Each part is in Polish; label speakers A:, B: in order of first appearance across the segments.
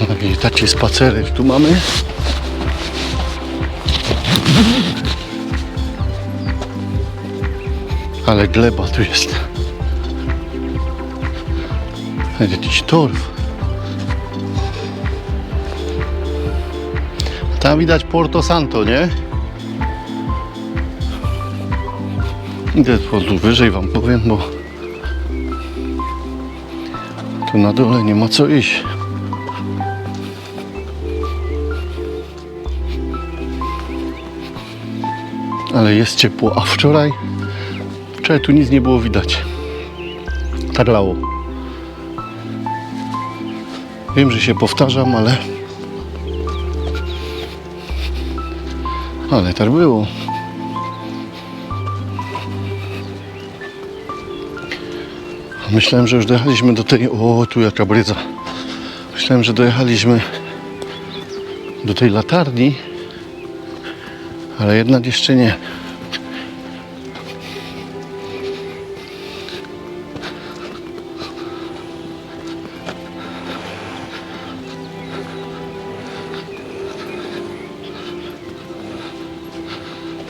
A: No i taki spacerek tu mamy. Ale gleba tu jest. Jakiś torf. Tam widać Porto Santo, nie? Idę tu wyżej wam powiem, bo tu na dole nie ma co iść. Ale jest ciepło, a wczoraj wczoraj tu nic nie było widać. Tak lało. Wiem, że się powtarzam, ale ale tak było. Myślałem, że już dojechaliśmy do tej... O, tu jaka brydza. Myślałem, że dojechaliśmy do tej latarni, ale jednak jeszcze nie.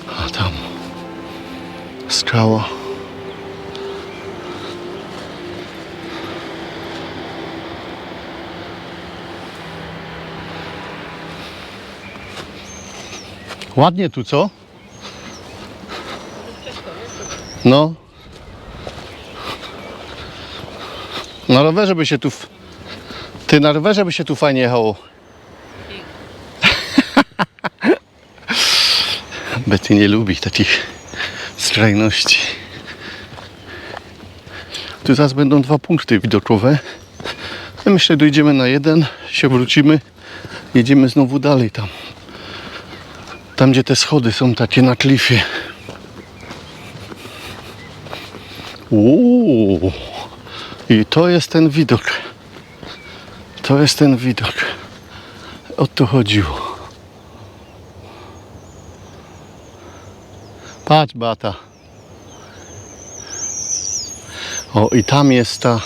A: A tam. Ładnie tu, co? No. Na rowerze by się tu... Ty, na rowerze by się tu fajnie jechało. Betty nie lubi takich skrajności. Tu zaraz będą dwa punkty widokowe. Myślę, dojdziemy na jeden, się wrócimy, jedziemy znowu dalej tam. Tam, gdzie te schody są takie na klifie. Uuu. I to jest ten widok. To jest ten widok. O to chodziło. Patrz, Bata. O, i tam jest ta...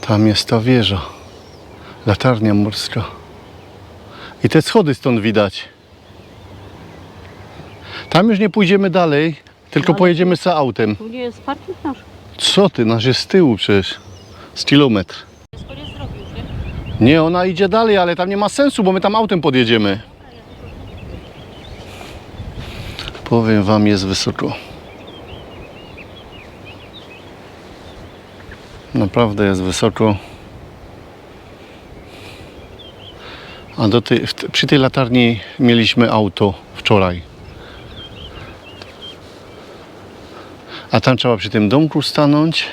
A: Tam jest ta wieża. Latarnia morska. I te schody stąd widać. Tam już nie pójdziemy dalej, tylko pojedziemy za autem.
B: Tu nie jest parking nasz.
A: Co ty, nasz jest z tyłu przecież. Z kilometr.
B: Nie,
A: ona idzie dalej, ale tam nie ma sensu, bo my tam autem podjedziemy. Powiem wam, jest wysoko. Naprawdę jest wysoko. A do w, przy tej latarni mieliśmy auto wczoraj. A tam trzeba przy tym domku stanąć.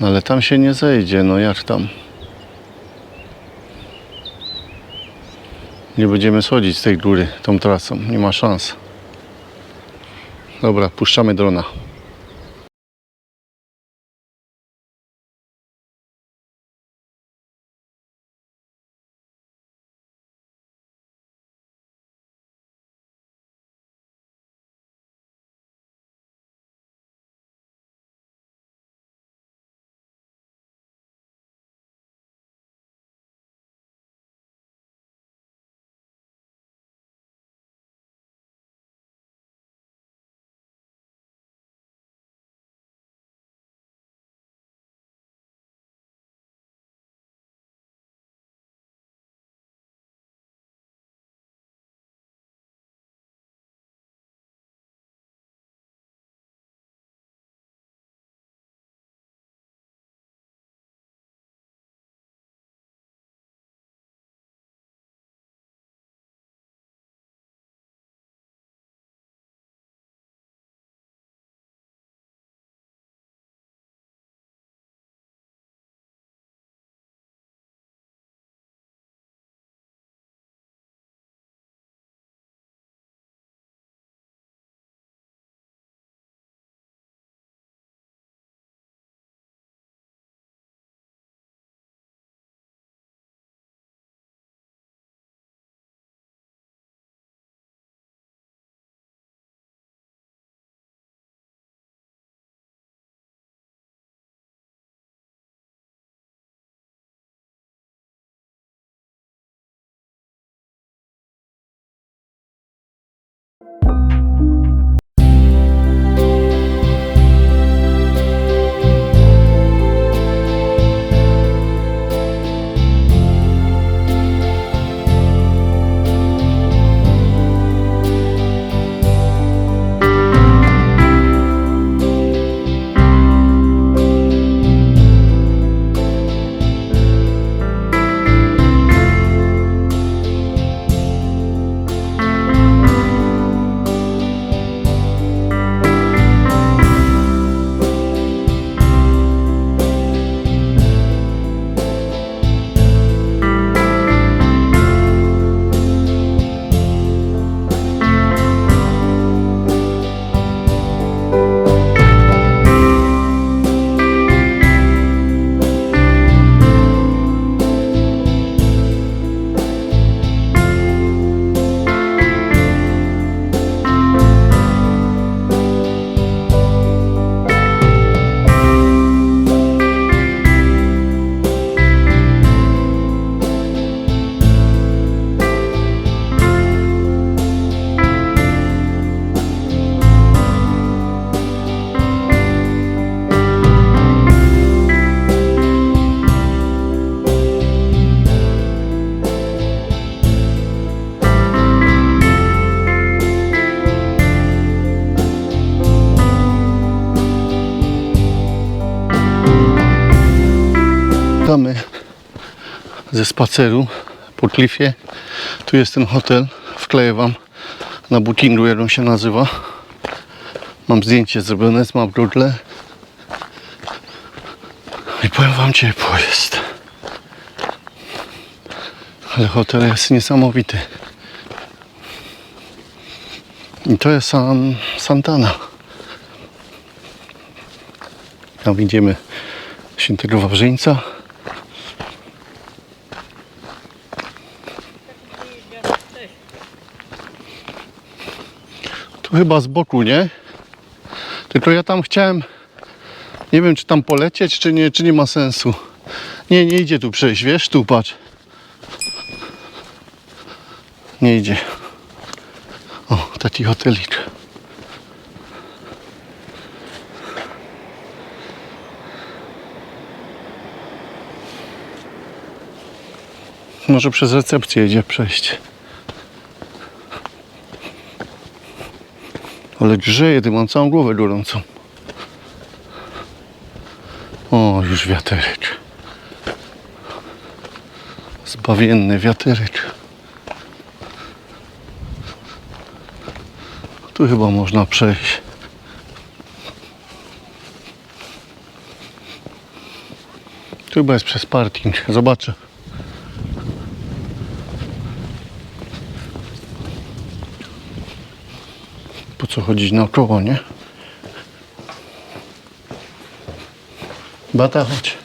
A: No ale tam się nie zejdzie, no jak tam? Nie będziemy schodzić z tej góry tą trasą, nie ma szans. Dobra, puszczamy drona. Ze spaceru po klifie. Tu jest ten hotel. Wkleję Wam na bookingu, jak on się nazywa. Mam zdjęcie zrobione z map Google. I powiem Wam, ciepło jest. Ale hotel jest niesamowity. I to jest San, Santana. Tam widzimy świętego Wawrzyńca. Chyba z boku, nie? Tylko ja tam chciałem, nie wiem czy tam polecieć, czy nie, czy nie ma sensu. Nie, nie idzie tu przejść, wiesz? Tu patrz. Nie idzie. O, taki hotelik. Może przez recepcję idzie przejść. Ale grzeje, ty mam całą głowę gorącą. O, już wiaterek. Zbawienny wiaterek. Tu chyba można przejść. Tu chyba jest przez parking. Zobaczę. Po co chodzić naokoło, nie? Bata, chodź.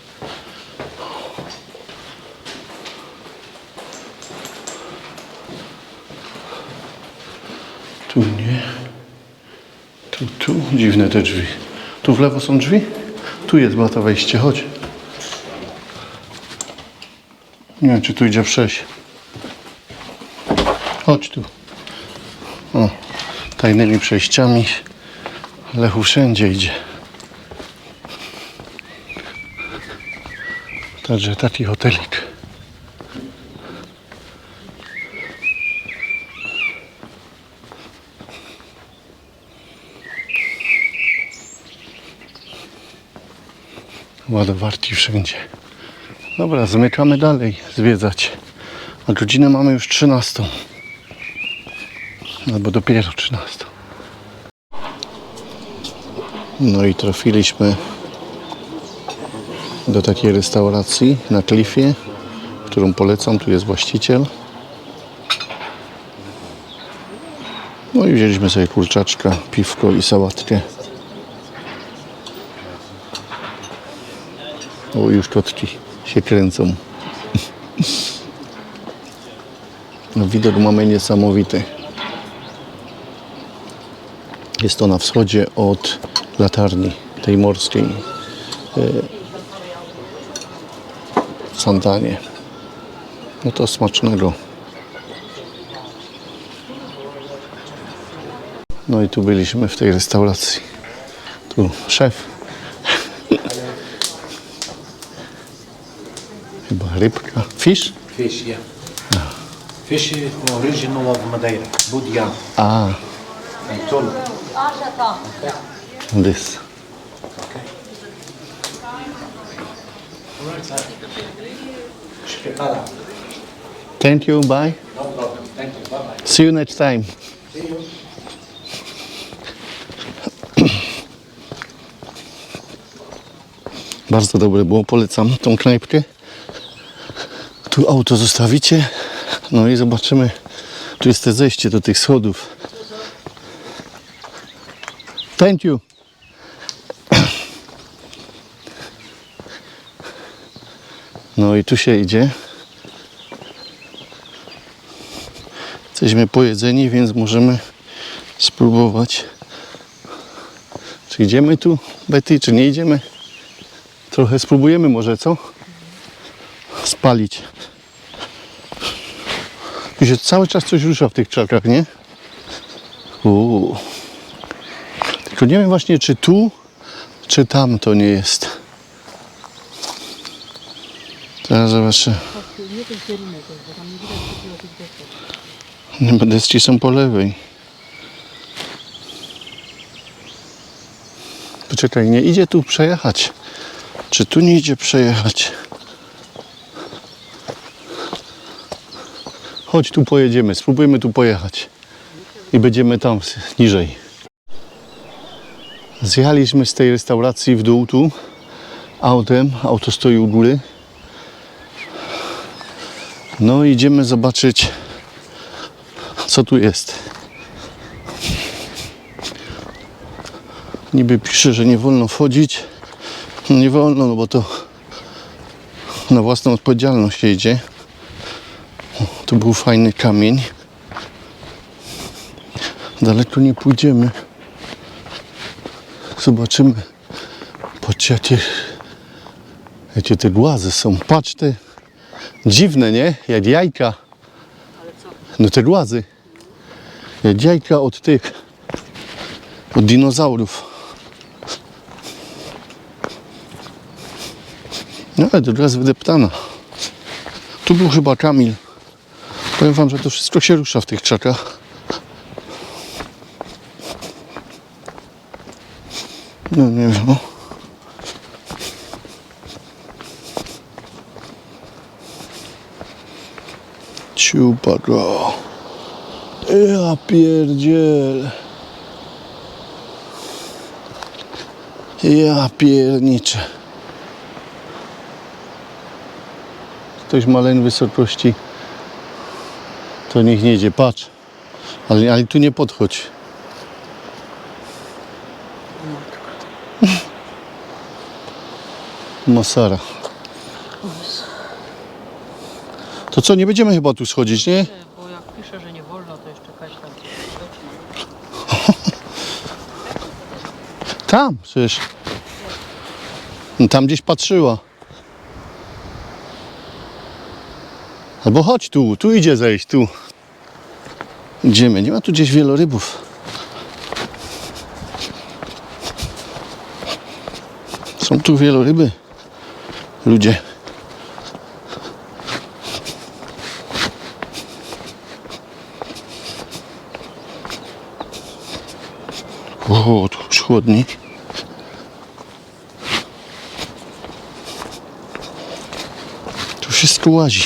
A: Tu nie. Tu, tu. Dziwne te drzwi. Tu w lewo są drzwi? Tu jest bata wejście, chodź. Nie wiem, czy tu idzie przejść. Chodź tu. Tajnymi przejściami. Lechu wszędzie idzie. Także taki hotelik. Ładowarki wszędzie. Dobra, zamykamy dalej zwiedzać. A godzinę mamy już 13. Albo dopiero 13. No i trafiliśmy do takiej restauracji na klifie, którą polecam. Tu jest właściciel. No i wzięliśmy sobie kurczaczka, piwko i sałatkę. O, już kotki się kręcą. No, widok mamy niesamowity. Jest to na wschodzie od latarni tej morskiej y, w Santanie. No to smacznego. No i tu byliśmy w tej restauracji. Tu szef. Chyba rybka. Fish?
C: Fish, yeah. Fish is original of Madeira, Budian
A: A,
C: and tuna.
A: This. Thank you, bye.
C: No problem. Thank you. Bye bye.
A: See you next time. Bardzo dobre było, polecam tą knajpkę. Tu auto zostawicie, no i zobaczymy. Tu jest te zejście do tych schodów. Thank you. No i tu się idzie. Jesteśmy pojedzeni, więc możemy spróbować. Czy idziemy tu, Betty, czy nie idziemy? Trochę spróbujemy może, co? Spalić. Tu się cały czas coś rusza w tych krzakach, nie? Uuu. Tylko nie wiem właśnie, czy tu, czy tam to nie jest. Teraz zobaczę. Nie, bo deski są po lewej. Poczekaj, nie idzie tu przejechać. Czy tu nie idzie przejechać? Chodź tu pojedziemy, spróbujmy tu pojechać. I będziemy tam niżej. Zjechaliśmy z tej restauracji w dół tu autem. Auto stoi u góry. No idziemy zobaczyć co tu jest. Niby pisze, że nie wolno wchodzić. No nie wolno, no bo to na własną odpowiedzialność idzie. O, tu był fajny kamień. Daleko nie pójdziemy. Zobaczymy. Patrzcie, jakie, te głazy są. Patrz te. Dziwne, nie? Jak jajka. No te głazy. Jak jajka od tych. Od dinozaurów. No ale druga jest wydeptana. Tu był chyba Kamil. Powiem wam, że to wszystko się rusza w tych krzakach. No nie wiem. Ciupa go. Ja pierdziel. Ja pierniczę. Ktoś ma lęk wysokości, to niech nie idzie, patrz. Ale, ale tu nie podchodź. Masara. To co, nie będziemy chyba tu schodzić, nie?
B: Bo jak pisze, że nie wolno, to jeszcze jakaś tam...
A: Tam, przecież. No, Tam gdzieś patrzyła. Albo chodź tu, tu idzie zejść, tu. Idziemy, nie ma tu gdzieś wielorybów. Są tu wieloryby. Ludzie. O, tu już chłodniej. Tu wszystko łazi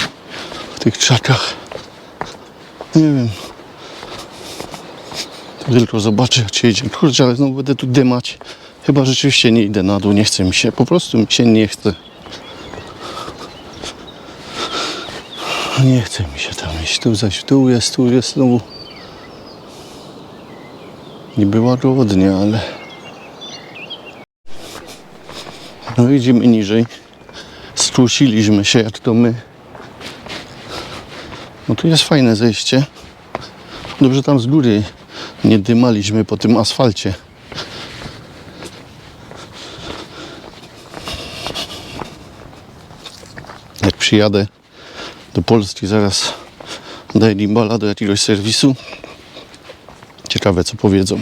A: w tych krzakach. Nie wiem. Tylko zobaczę, jak się idzie. Kurczę, ale znowu będę tu dymać. Chyba rzeczywiście nie idę na dół, nie chce mi się. Po prostu mi się nie chce. Nie chce mi się tam iść. Tu zaś dół jest, tu jest znowu. Nie była głodnie, ale... No idziemy niżej. Skłusiliśmy się, jak to my. No tu jest fajne zejście. Dobrze tam z góry nie dymaliśmy po tym asfalcie. Przyjadę do Polski, zaraz daję gimbala do jakiegoś serwisu. Ciekawe co powiedzą.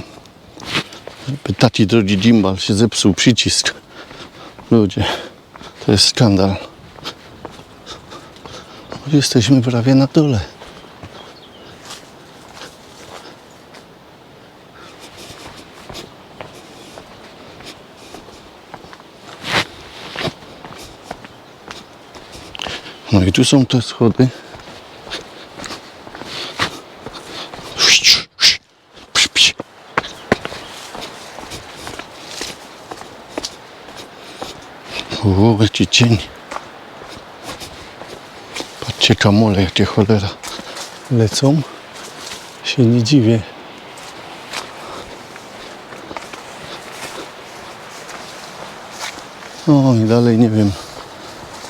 A: Pytati drogi gimbal się zepsuł przycisk. Ludzie, to jest skandal. Jesteśmy prawie na dole. Tu są te schody. O, jaki cień. Patrzcie, kamole, jakie cholera lecą. Się nie dziwię. O, i dalej nie wiem,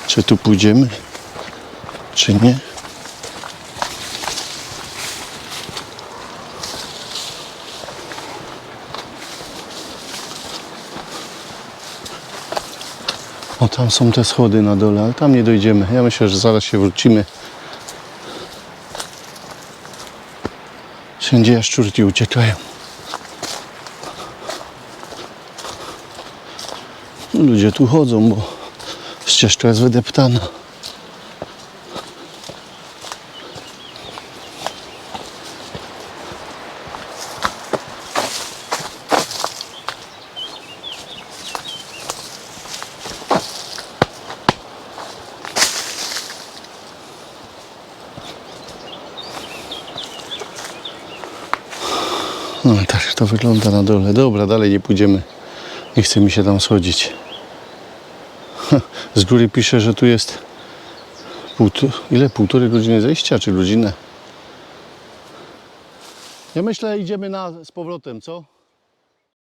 A: czy tu pójdziemy, czy nie. O, tam są te schody na dole, ale tam nie dojdziemy. Ja myślę, że zaraz się wrócimy. Wszędzie jaszczurki uciekają. Ludzie tu chodzą, bo ścieżka jest wydeptana. No tak to wygląda na dole. Dobra, dalej nie pójdziemy. Nie chce mi się tam schodzić. Z góry pisze, że tu jest ile? Półtorej godziny zejścia, czy godzinę? Ja myślę, idziemy na, z powrotem, co?